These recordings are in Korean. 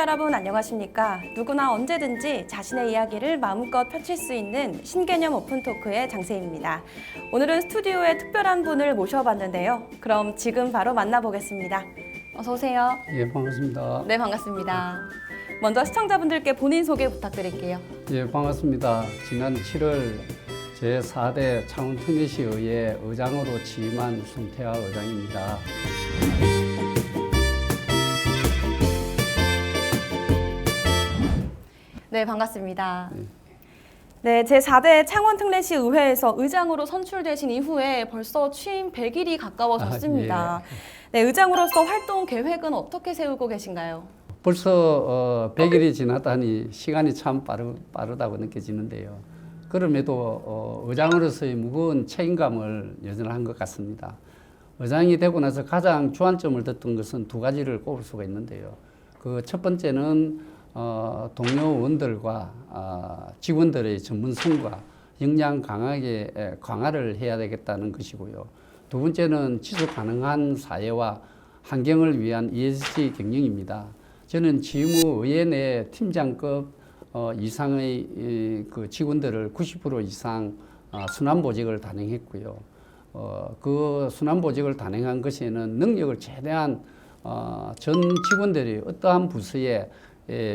시청자 여러분 안녕하십니까? 누구나 언제든지 자신의 이야기를 마음껏 펼칠 수 있는 신개념 오픈 토크의 장세입니다. 오늘은 스튜디오에 특별한 분을 모셔봤는데요. 그럼 지금 바로 만나보겠습니다. 어서 오세요. 예, 반갑습니다. 네, 반갑습니다. 먼저 시청자분들께 본인 소개 부탁드릴게요. 예, 반갑습니다. 지난 7월 제4대 창원특례시의회 의장으로 취임한 송태하 의장입니다. 네, 반갑습니다. 네, 제4대 창원특례시 의회에서 의장으로 선출되신 이후에 벌써 취임 100일이 가까워졌습니다. 아, 네, 의장으로서 활동 계획은 어떻게 세우고 계신가요? 벌써 어, 100일이 지났다니 시간이 참 빠르, 빠르다고 느껴지는데요. 그럼에도 어, 의장으로서의 무거운 책임감을 여전한 것 같습니다. 의장이 되고 나서 가장 주안점을 뒀던 것은 두 가지를 꼽을 수가 있는데요. 그 첫 번째는 어, 동료 의원들과 아, 직원들의 전문성과 역량 강하게 에, 강화를 해야 되겠다는 것이고요. 두 번째는 지속 가능한 사회와 환경을 위한 ESG 경영입니다. 저는 지무 의회 내 팀장급 어, 이상의 이, 그 직원들을 90% 이상 어, 순환 보직을 단행했고요. 어, 그 순환 보직을 단행한 것에는 능력을 최대한 어, 전 직원들이 어떠한 부서에 에,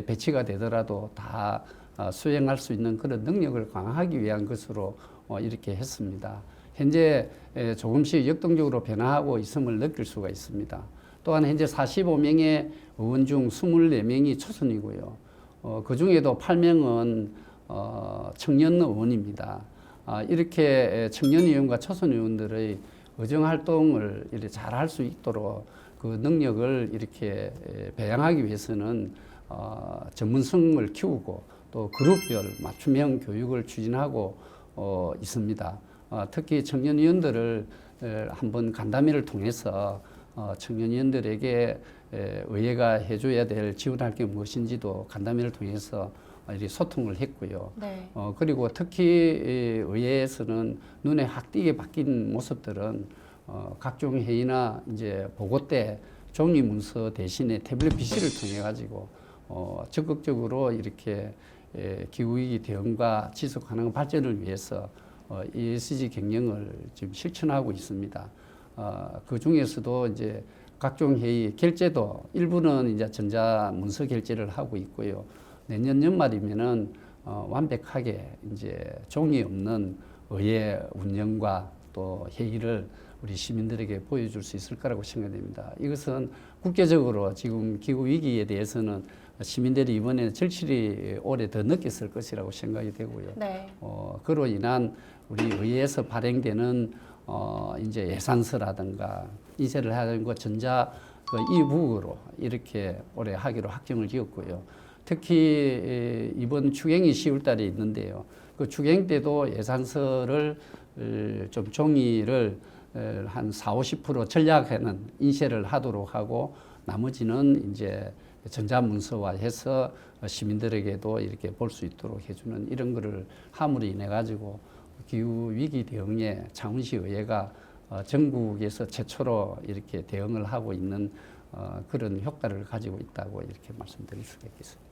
배치가 되더라도 다 어, 수행할 수 있는 그런 능력을 강화하기 위한 것으로 어, 이렇게 했습니다. 현재 에, 조금씩 역동적으로 변화하고 있음을 느낄 수가 있습니다. 또한 현재 45명의 의원 중 24명이 초선이고요. 어, 그 중에도 8명은 어, 청년 의원입니다. 아, 이렇게 청년 의원과 초선 의원들의 의정 활동을 이렇게 잘할 수 있도록 그 능력을 이렇게 에, 배양하기 위해서는 어, 전문성을 키우고 또 그룹별 맞춤형 교육을 추진하고 어, 있습니다. 어, 특히 청년 의원들을 에, 한번 간담회를 통해서 어, 청년 의원들에게 에, 의회가 해줘야 될 지원할 게 무엇인지도 간담회를 통해서 어, 이렇게 소통을 했고요. 네. 어, 그리고 특히 이 의회에서는 눈에 확 띄게 바뀐 모습들은 어, 각종 회의나 이제 보고 때 종이 문서 대신에 태블릿 PC를 통해 가지고 어, 적극적으로 이렇게 에, 기후위기 대응과 지속 가능 발전을 위해서 어, ESG 경영을 지금 실천하고 있습니다. 어, 그 중에서도 이제 각종 회의 결제도 일부는 이제 전자 문서 결제를 하고 있고요. 내년 연말이면은 어, 완벽하게 이제 종이 없는 의회 운영과 또 회의를 우리 시민들에게 보여줄 수 있을 거라고 생각됩니다. 이것은 국제적으로 지금 기후 위기에 대해서는 시민들이 이번에 절실히 올해 더 느꼈을 것이라고 생각이 되고요. 네. 어, 그로 인한 우리 의회에서 발행되는 어, 이제 예산서라든가 인쇄를 하는 것 전자 그 이북으로 이렇게 올해 하기로 확정을 지었고요. 특히 에, 이번 추경이 10월 달에 있는데요. 그 추경 때도 예산서를 에, 좀 종이를 에, 한 4, 50% 전략에는 인쇄를 하도록 하고 나머지는 이제 전자문서화 해서 시민들에게도 이렇게 볼 수 있도록 해주는 이런 거를 함으로 인해 가지고 기후 위기 대응에 창원시 의회가 어, 전국에서 최초로 이렇게 대응을 하고 있는 어, 그런 효과를 가지고 있다고 이렇게 말씀드릴 수가 있겠습니다.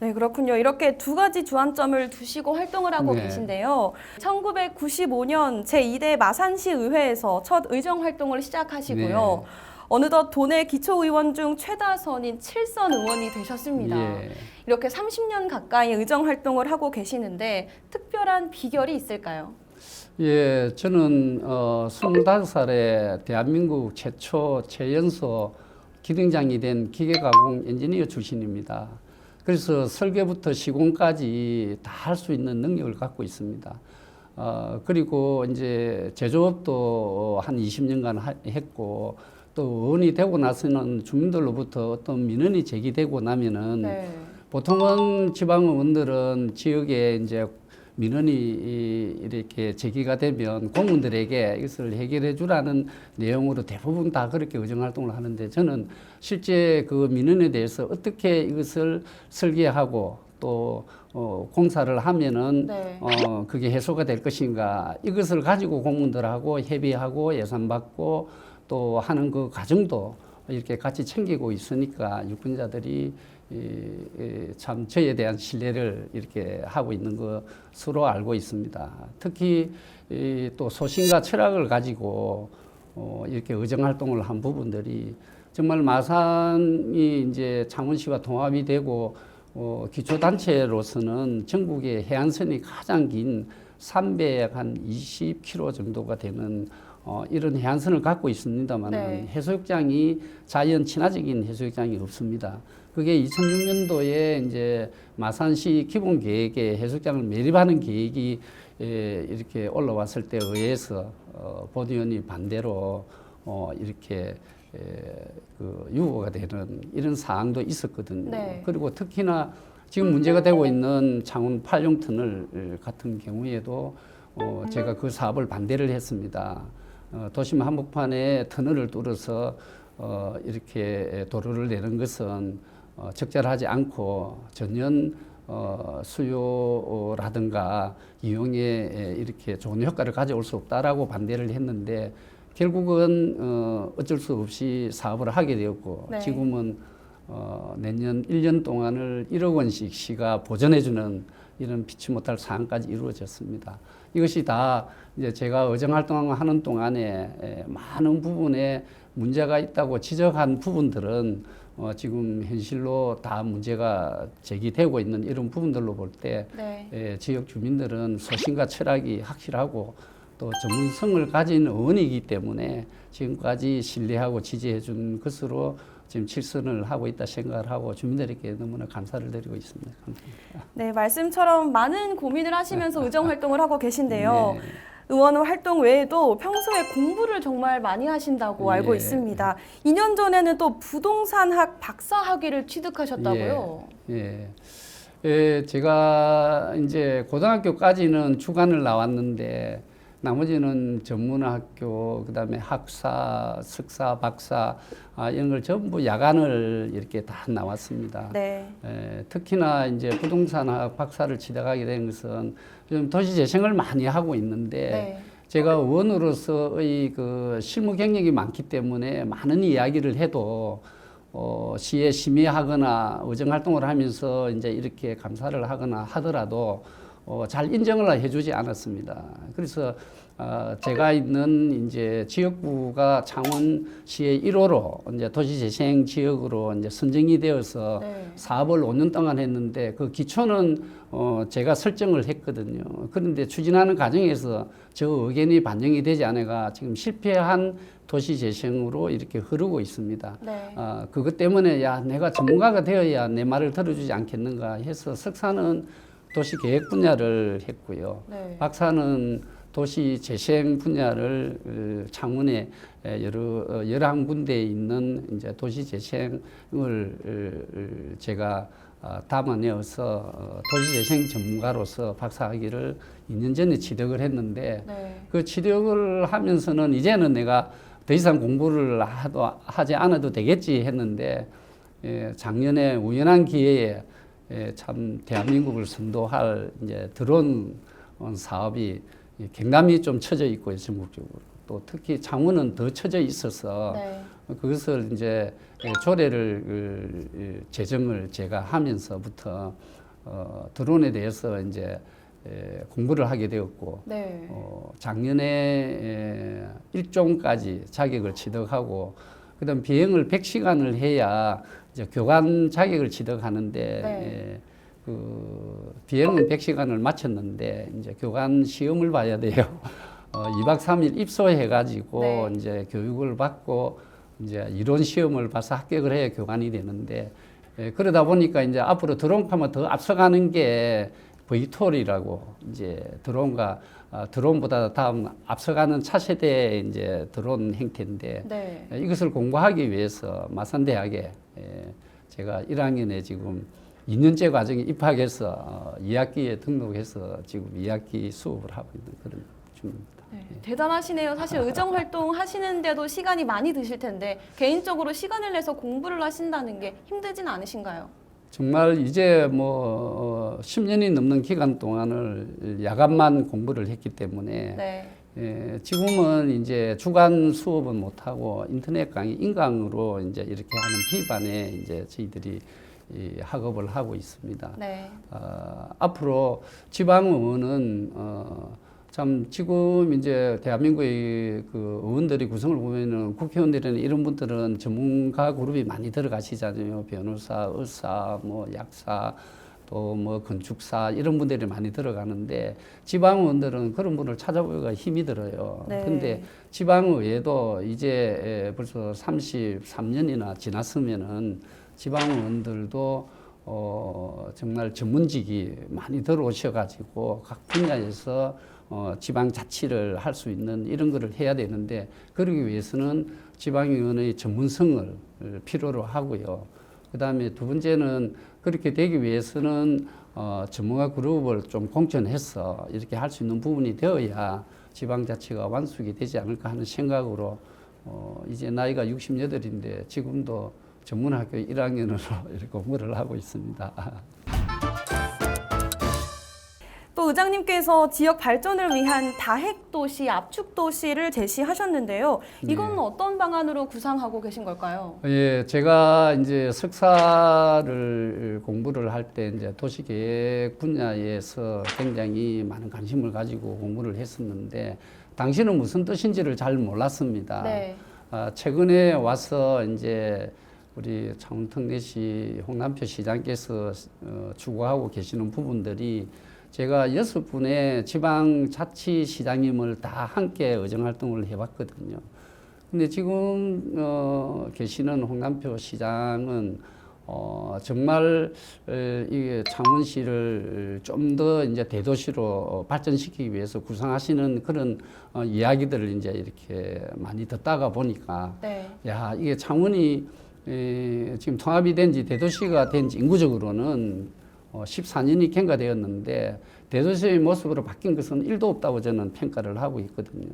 네, 그렇군요. 이렇게 두 가지 주안점을 두시고 활동을 하고 네. 계신데요. 1995년 제2대 마산시 의회에서 첫 의정 활동을 시작하시고요. 네. 어느덧 도내 기초의원 중 최다선인 7선 의원이 되셨습니다. 예. 이렇게 30년 가까이 의정 활동을 하고 계시는데 특별한 비결이 있을까요? 예, 저는 어, 25살에 대한민국 최초 최연소 기능장이 된 기계가공 엔지니어 출신입니다. 그래서 설계부터 시공까지 다 할 수 있는 능력을 갖고 있습니다. 어, 그리고 이제 제조업도 한 20년간 하- 했고 또 의원이 되고 나서는 주민들로부터 어떤 민원이 제기되고 나면은 네. 보통은 지방 의원들은 지역에 이제 민원이 이- 이렇게 제기가 되면 공무원들에게 이것을 해결해 주라는 내용으로 대부분 다 그렇게 의정 활동을 하는데 저는 실제 그 민원에 대해서 어떻게 이것을 설계하고 또 어, 공사를 하면은 네. 어, 그게 해소가 될 것인가 이것을 가지고 공무원들하고 협의하고 예산 받고 또 하는 그 과정도 이렇게 같이 챙기고 있으니까 유권자들이 참 저에 대한 신뢰를 이렇게 하고 있는 것으로 알고 있습니다. 특히 이, 또 소신과 철학을 가지고 어, 이렇게 의정 활동을 한 부분들이 정말 마산이 이제 창원시와 통합이 되고 어, 기초 단체로서는 전국의 해안선이 가장 긴 320km 정도가 되는 어, 이런 해안선을 갖고 있습니다만 네. 해수욕장이 자연 친화적인 해수욕장이 없습니다. 그게 2006년도에 이제 마산시 기본 계획에 해수욕장을 매립하는 계획이 에, 이렇게 올라왔을 때에 의해서 어, 보도원이 반대로 어, 이렇게 에, 그 유보가 되는 이런 사항도 있었거든요. 네. 그리고 특히나 지금 문제가 되고 있는 창원 팔룡 터널 같은 경우에도 어, 제가 그 사업을 반대를 했습니다. 어, 도심 한복판에 터널을 뚫어서 어, 이렇게 도로를 내는 것은 어, 적절하지 않고 전년 어, 수요라든가 이용에 에, 이렇게 좋은 효과를 가져올 수 없다라고 반대를 했는데 결국은 어, 어쩔 수 없이 사업을 하게 되었고 네. 지금은 어, 내년 1년 동안을 1억 원씩 시가 보전해주는 이런 피치 못할 사항까지 이루어졌습니다. 이것이 다 이제 제가 의정 활동하는 동안에 에, 많은 부분에 문제가 있다고 지적한 부분들은 어, 지금 현실로 다 문제가 제기되고 있는 이런 부분들로 볼때 네. 지역 주민들은 소신과 철학이 확실하고 또 전문성을 가진 의원이기 때문에 지금까지 신뢰하고 지지해 준 것으로 지금 칠선을 하고 있다 생각을 하고 주민들에게 너무나 감사를 드리고 있습니다. 감사합니다. 네, 말씀처럼 많은 고민을 하시면서 의정 활동을 하고 계신데요. 네. 의원 활동 외에도 평소에 공부를 정말 많이 하신다고 알고 예. 있습니다. 2년 전에는 또 부동산학 박사 학위를 취득하셨다고요. 예. 예, 제가 이제 고등학교까지는 주간을 나왔는데 나머지는 전문학교, 그 다음에 학사, 석사, 박사 아, 이런 걸 전부 야간을 이렇게 다 나왔습니다. 네. 에, 특히나 이제 부동산학 박사를 취득하게 된 것은 좀 도시 재생을 많이 하고 있는데 네. 제가 의원으로서의 그 실무 경력이 많기 때문에 많은 이야기를 해도 어, 시에 심의하거나 의정 활동을 하면서 이제 이렇게 감사를 하거나 하더라도 어, 잘 인정을 해주지 않았습니다. 그래서 어, 제가 있는 이제 지역구가 창원시의 1호로 이제 도시재생 지역으로 이제 선정이 되어서 네. 사업을 5년 동안 했는데 그 기초는 어 제가 설정을 했거든요. 그런데 추진하는 과정에서 저 의견이 반영이 되지 않아가 지금 실패한 도시 재생으로 이렇게 흐르고 있습니다. 네. 아, 그것 때문에 야 내가 전문가가 되어야 내 말을 들어주지 않겠는가 해서 석사는 도시 계획 분야를 했고요. 네. 박사는 도시 재생 분야를 어, 창원에 에, 여러 어, 열한 군데에 있는 이제 도시 재생을 어, 제가 아, 담아내어서 어, 도시 재생 전문가로서 박사학위를 2년 전에 취득을 했는데 네. 그 취득을 하면서는 이제는 내가 더 이상 공부를 하도, 하지 않아도 되겠지 했는데 예, 작년에 우연한 기회에 예, 참 대한민국을 선도할 이제 드론 어, 사업이 이 경남이 좀 처져 있고요 전국적으로 또 특히 창원은 더 처져 있어서 네. 그것을 이제 예, 조례를 그, 예, 제정을 제가 하면서부터 어, 드론에 대해서 이제 예, 공부를 하게 되었고 네. 어, 작년에 에, 일종까지 자격을 취득하고 그다음 비행을 100시간을 해야 이제 교관 자격을 취득하는데 네. 에, 그 비행은 100시간을 마쳤는데 이제 교관 시험을 봐야 돼요. 어, 2박 3일 입소해 가지고 네. 이제 교육을 받고 이제 이론 시험을 봐서 합격을 해야 교관이 되는데 에, 그러다 보니까 이제 앞으로 드론하면 더 앞서가는 게 V2이라고 이제 드론과 아, 드론보다 다음 앞서가는 차세대의 이제 드론 행태인데 네. 에, 이것을 공부하기 위해서 마산대학에 에, 제가 1학년에 지금 2년제 과정에 입학해서 어, 2학기에 등록해서 지금 2학기 수업을 하고 있는 그런 중입니다. 네. 대단하시네요. 사실 의정 활동 하시는데도 시간이 많이 드실 텐데 개인적으로 시간을 내서 공부를 하신다는 게 힘들진 않으신가요? 정말 이제 뭐 어, 10년이 넘는 기간 동안을 야간만 공부를 했기 때문에 네. 예, 지금은 이제 주간 수업은 못 하고 인터넷 강의 인강으로 이제 이렇게 하는 B반에 이제 저희들이 이 학업을 하고 있습니다. 네. 어, 앞으로 지방의원은 어, 참 지금 이제 대한민국의 그 의원들이 구성을 보면은 국회의원들이나 이런 분들은 전문가 그룹이 많이 들어가시잖아요. 변호사, 의사, 뭐 약사, 또 뭐 건축사 이런 분들이 많이 들어가는데 지방 의원들은 그런 분을 찾아보기가 힘이 들어요. 네. 근데 지방 의회도 이제 에, 벌써 33년이나 지났으면은 지방 의원들도 어, 정말 전문직이 많이 들어오셔 가지고 각 분야에서 어, 지방 자치를 할 수 있는 이런 거를 해야 되는데 그러기 위해서는 지방의원의 전문성을 필요로 하고요. 그 다음에 두 번째는 그렇게 되기 위해서는 어, 전문가 그룹을 좀 공천해서 이렇게 할 수 있는 부분이 되어야 지방자치가 완숙이 되지 않을까 하는 생각으로 어, 이제 나이가 68인데 지금도 전문학교 1학년으로 이렇게 공부를 하고 있습니다. 또 의장님께서 지역 발전을 위한 다핵 도시, 압축 도시를 제시하셨는데요. 이건 네. 어떤 방안으로 구상하고 계신 걸까요? 예, 제가 이제 석사를 공부를 할 때 이제 도시계획 분야에서 굉장히 많은 관심을 가지고 공부를 했었는데 당시는 무슨 뜻인지를 잘 몰랐습니다. 네. 아, 최근에 와서 이제 우리 창원특례시 홍남표 시장께서 어, 추구하고 계시는 부분들이 제가 여섯 분의 지방자치시장님을 다 함께 의정활동을 해봤거든요. 근데 지금 어, 계시는 홍남표 시장은 어, 정말 에, 이게 창원시를 좀 더 이제 대도시로 어, 발전시키기 위해서 구상하시는 그런 어, 이야기들을 이제 이렇게 많이 듣다가 보니까 네. 야 이게 창원이 에, 지금 통합이 된 지 대도시가 된 지 인구적으로는 어, 14년이 경과되었는데 대도시의 모습으로 바뀐 것은 1도 없다고 저는 평가를 하고 있거든요.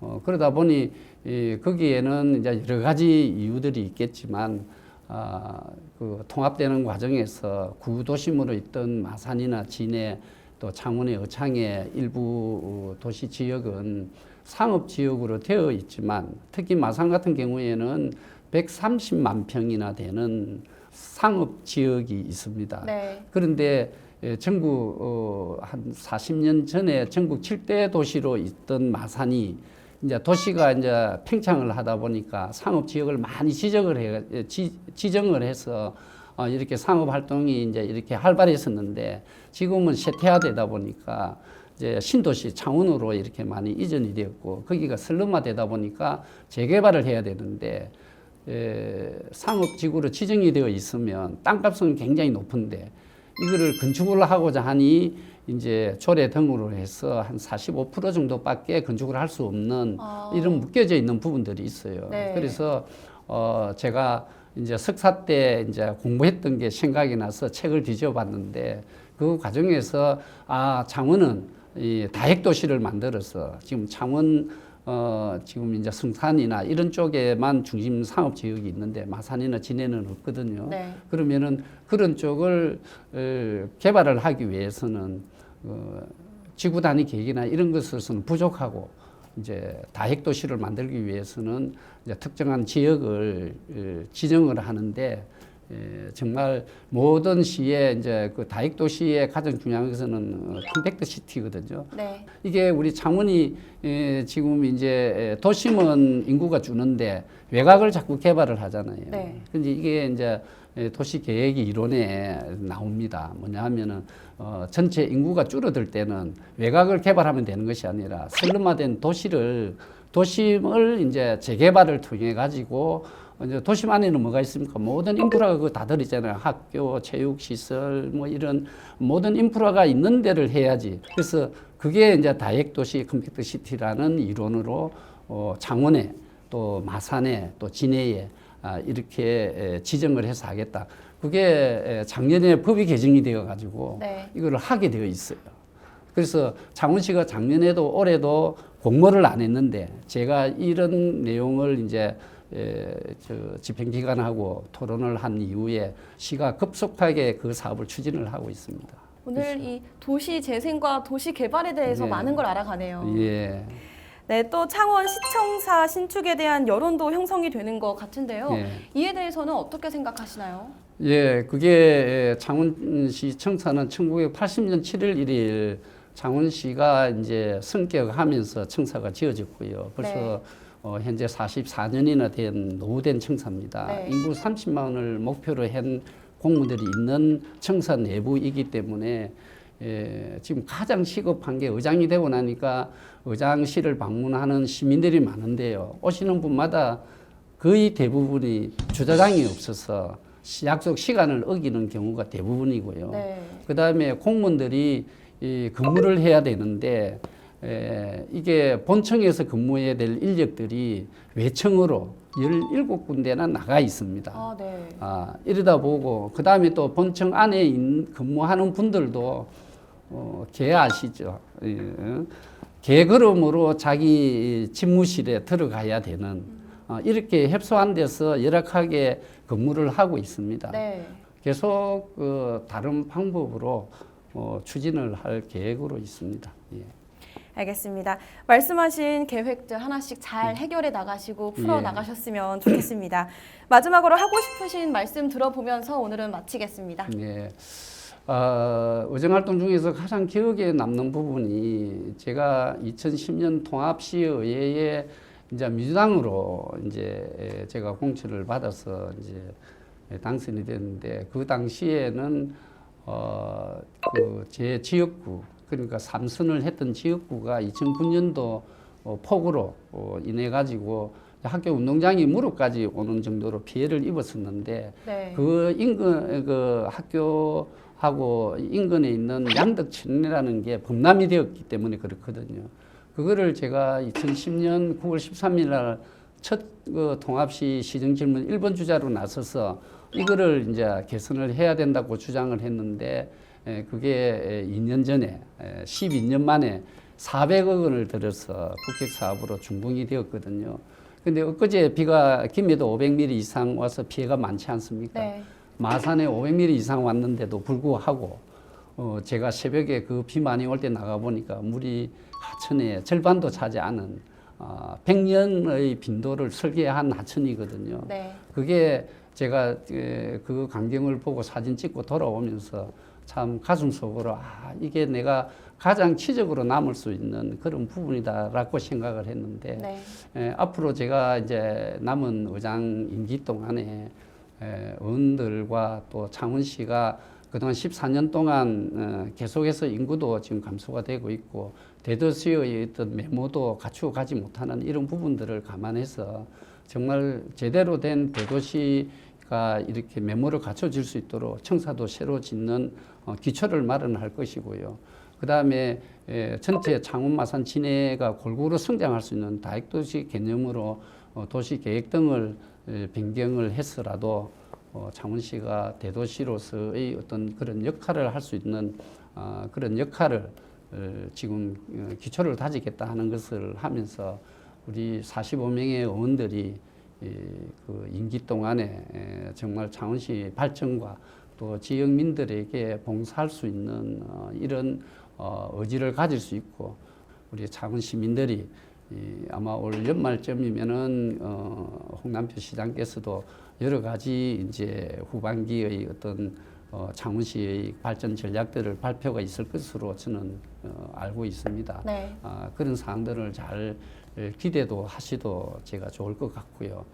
어, 그러다 보니 이, 거기에는 이제 여러 가지 이유들이 있겠지만 아, 그 통합되는 과정에서 구도심으로 있던 마산이나 진해 또 창원의 어창의 일부 어, 도시 지역은 상업 지역으로 되어 있지만 특히 마산 같은 경우에는 130만 평이나 되는 상업 지역이 있습니다. 네. 그런데 예, 전국 어, 한 40년 전에 전국 7대 도시로 있던 마산이 이제 도시가 이제 팽창을 하다 보니까 상업 지역을 많이 지적을 해 예, 지, 지정을 해서 어, 이렇게 상업 활동이 이제 이렇게 활발했었는데 지금은 쇠퇴화되다 보니까 이제 신도시 창원으로 이렇게 많이 이전이 되었고 거기가 슬럼화 되다 보니까 재개발을 해야 되는데 에, 상업지구로 지정이 되어 있으면 땅값은 굉장히 높은데 이거를 건축을 하고자 하니 이제 조례 등으로 해서 한 45% 정도밖에 건축을 할 수 없는 아. 이런 묶여져 있는 부분들이 있어요. 네. 그래서 어 제가 이제 석사 때 이제 공부했던 게 생각이 나서 책을 뒤져봤는데 그 과정에서 아 창원은 이 다핵 도시를 만들어서 지금 창원 어 지금 이제 성산이나 이런 쪽에만 중심 상업 지역이 있는데 마산이나 진해는 없거든요. 네. 그러면은 그런 쪽을 어, 개발을 하기 위해서는 어, 지구 단위 계획이나 이런 것으로서는 부족하고 이제 다핵 도시를 만들기 위해서는 이제 특정한 지역을 어, 지정을 하는데 에, 정말 모든 시에 이제 그 다핵 도시의 가장 중요한 것은 어, 컴팩트 시티거든요. 네. 이게 우리 창원이 에, 지금 이제 도심은 인구가 주는데 외곽을 자꾸 개발을 하잖아요. 네. 근데 이게 이제 에, 도시 계획이 이론에 나옵니다. 뭐냐 하면은 어, 전체 인구가 줄어들 때는 외곽을 개발하면 되는 것이 아니라 슬럼화된 도시를 도심을 이제 재개발을 통해 가지고 이제 도심 안에는 뭐가 있습니까? 모든 인프라가 그거 다 들 있잖아요. 학교, 체육 시설, 뭐 이런 모든 인프라가 있는 데를 해야지. 그래서 그게 이제 다액 도시 컴팩트 시티라는 이론으로 어, 창원에 또 마산에 또 진해에 아, 이렇게 에, 지정을 해서 하겠다. 그게 에, 작년에 법이 개정이 되어 가지고 네. 이거를 하게 되어 있어요. 그래서 창원시가 작년에도 올해도 공모를 안 했는데 제가 이런 내용을 이제 집행기관하고 토론을 한 이후에 시가 급속하게 그 사업을 추진을 하고 있습니다. 오늘 이 도시 재생과 도시 개발에 대해서 네. 많은 걸 알아가네요. 예. 네, 또 창원 시청사 신축에 대한 여론도 형성이 되는 것 같은데요. 예. 이에 대해서는 어떻게 생각하시나요? 예, 그게 창원시 청사는 1980년 7월 1일 창원시가 이제 성격하면서 청사가 지어졌고요. 벌써 네. 어, 현재 44년이나 된 노후된 청사입니다. 네. 인구 30만을 목표로 한 공무들이 있는 청사 내부이기 때문에 예, 지금 가장 시급한 게 의장이 되고 나니까 의장실을 방문하는 시민들이 많은데요. 오시는 분마다 거의 대부분이 주차장이 없어서 시- 약속 시간을 어기는 경우가 대부분이고요. 네. 그 다음에 공무원들이 이 근무를 해야 되는데 에, 이게 본청에서 근무해야 될 인력들이 외청으로 17군데나 나가 있습니다. 아, 네. 아, 이러다 보고 그 다음에 또 본청 안에 인- 근무하는 분들도 어, 개 아시죠? 예. 개걸음으로 자기 집무실에 들어가야 되는 어, 이렇게 협소한 데서 열악하게 근무를 하고 있습니다. 네. 계속 그 다른 방법으로 어, 추진을 할 계획으로 있습니다. 예. 알겠습니다. 말씀하신 계획들 하나씩 잘 해결해 나가시고 풀어 예. 나가셨으면 좋겠습니다. 마지막으로 하고 싶으신 말씀 들어보면서 오늘은 마치겠습니다. 예. 어, 의정활동 중에서 가장 기억에 남는 부분이 제가 2010년 통합시의회에 이제 민주당으로 이제 제가 공천을 받아서 이제 당선이 됐는데 그 당시에는 어, 그 제 지역구 그러니까 삼선을 했던 지역구가 2009년도 어, 폭우로 어, 인해 가지고 학교 운동장이 무릎까지 오는 정도로 피해를 입었었는데 네. 그 인근 그 학교하고 인근에 있는 양덕천이라는 게 범람이 되었기 때문에 그렇거든요. 그거를 제가 2010년 9월 13일 날첫 통합시 시정 질문 1번 주자로 나서서 이거를 이제 개선을 해야 된다고 주장을 했는데 에, 그게 2년 전에 에, 12년 만에 400억 원을 들여서 국격 사업으로 준공이 되었거든요. 근데 엊그제 비가 김해도 500mm 이상 와서 피해가 많지 않습니까? 네. 마산에 500mm 이상 왔는데도 불구하고 어, 제가 새벽에 그 비 많이 올 때 나가 보니까 물이 하천에 절반도 차지 않은 어, 100년의 빈도를 설계한 하천이거든요. 네. 그게 제가 에, 그 광경을 보고 사진 찍고 돌아오면서 참 가슴 속으로 아 이게 내가 가장 치적으로 남을 수 있는 그런 부분이다라고 생각을 했는데 네. 에, 앞으로 제가 이제 남은 의장 임기 동안에 에, 의원들과 또 창원시가 그동안 14년 동안 어, 계속해서 인구도 지금 감소가 되고 있고 대도시의 어떤 메모도 갖추어 가지 못하는 이런 부분들을 감안해서 정말 제대로 된 대도시 가 이렇게 메모를 갖춰질 수 있도록 청사도 새로 짓는 어, 기초를 마련할 것이고요. 그 다음에 전체 창원 마산 진해가 골고루 성장할 수 있는 다액도시 개념으로 어, 도시 계획 등을 에, 변경을 해서라도 어, 창원시가 대도시로서의 어떤 그런 역할을 할 수 있는 아, 그런 역할을 어, 지금 어, 기초를 다지겠다 하는 것을 하면서 우리 45명의 의원들이 이, 그 임기 동안에 에, 정말 창원시 발전과 또 지역민들에게 봉사할 수 있는 어, 이런 어, 의지를 가질 수 있고 우리 창원 시민들이 이 아마 올 연말쯤이면은 어, 홍남표 시장께서도 여러 가지 이제 후반기의 어떤 어, 창원시의 발전 전략들을 발표가 있을 것으로 저는 어, 알고 있습니다. 네. 아, 그런 사항들을 잘 에, 기대도 하시도 제가 좋을 것 같고요.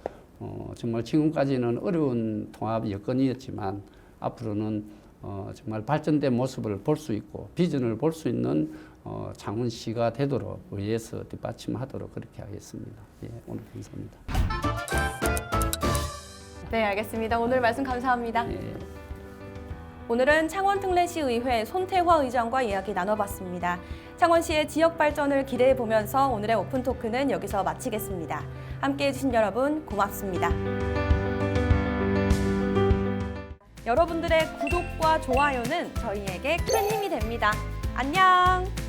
어, 정말 지금까지는 어려운 통합 여건이었지만 앞으로는 어, 정말 발전된 모습을 볼 수 있고 비전을 볼 수 있는 어, 창원시가 되도록 의해서 뒷받침하도록 그렇게 하겠습니다. 예, 오늘 감사합니다. 네, 알겠습니다. 오늘 말씀 감사합니다. 예. 오늘은 창원 특례시의회 손태화 의장과 이야기 나눠봤습니다. 창원시의 지역 발전을 기대해 보면서 오늘의 오픈 토크는 여기서 마치겠습니다. 함께 해주신 여러분 고맙습니다. 여러분들의 구독과 좋아요는 저희에게 큰 힘이 됩니다. 안녕!